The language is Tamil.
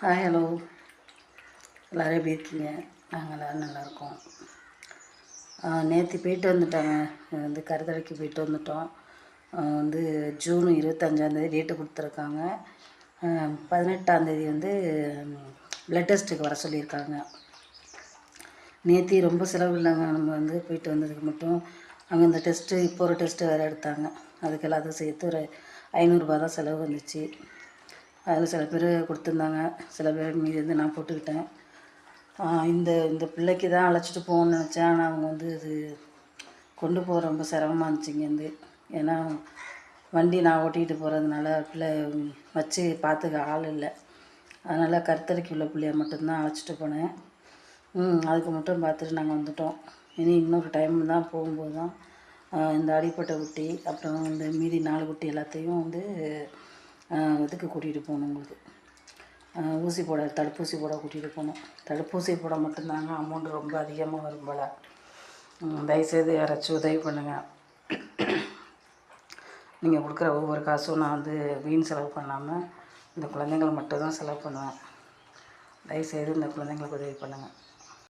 ஹாய் ஹலோ எல்லோரும் எப்படி இருக்கீங்க? நாங்கள் எல்லோரும் நல்லாயிருக்கோம் நேற்று போயிட்டு வந்துட்டாங்க. வந்து கருத்தடைக்கு போயிட்டு வந்துட்டோம். வந்து ஜூன் இருபத்தஞ்சாந்தேதி டேட்டு கொடுத்துருக்காங்க. பதினெட்டாந்தேதி வந்து ப்ளட் டெஸ்ட்டுக்கு வர சொல்லியிருக்காங்க. நேற்று ரொம்ப செலவு இல்லைங்க நம்ம வந்து போயிட்டு வந்ததுக்கு மட்டும் அங்கே இந்த டெஸ்ட்டு இப்போ ஒரு டெஸ்ட்டு வேறு எடுத்தாங்க. அதுக்கு எல்லாத்தையும் சேர்த்து ஒரு ஐநூறுரூபா தான் செலவு வந்துச்சு. அதில் சில பேர் கொடுத்துருந்தாங்க. சில பேர் மீதி வந்து நான் போட்டுக்கிட்டேன். இந்த இந்த பிள்ளைக்கு தான் அழைச்சிட்டு போகணும்னு நினச்சேன். ஆனால் அவங்க வந்து இது கொண்டு போக ரொம்ப சிரமமாக இருந்துச்சு இங்கேருந்து. ஏன்னா வண்டி நான் ஓட்டிகிட்டு போகிறதுனால பிள்ளை வச்சு பார்த்துக்க ஆள் இல்லை. அதனால் கருத்தரைக்கு உள்ள பிள்ளைய மட்டும்தான் அழைச்சிட்டு போனேன். அதுக்கு மட்டும் பார்த்துட்டு நாங்கள் வந்துட்டோம். இனி இன்னொரு டைம் தான் போகும்போது தான் இந்த அடிப்பட்ட குட்டி அப்புறம் இந்த மீதி நாலு குட்டி எல்லாத்தையும் வந்து இதுக்கு கூட்டிகிட்டு போகணும் உங்களுக்கு. ஊசி போட தடுப்பூசி போட கூட்டிகிட்டு போகணும். தடுப்பூசி போட மட்டும்தாங்க அமௌண்ட் ரொம்ப அதிகமாக வரும் போல். தயவுசெய்து யாராச்சும் உதவி பண்ணுங்கள் நீங்கள் கொடுக்குற ஒவ்வொரு காசும் நான் வந்து வீண் செலவு பண்ணாமல் இந்த குழந்தைங்களை மட்டும்தான் செலவு பண்ணுவேன். தயவுசெய்து இந்த குழந்தைங்களுக்கு உதவி பண்ணுங்கள்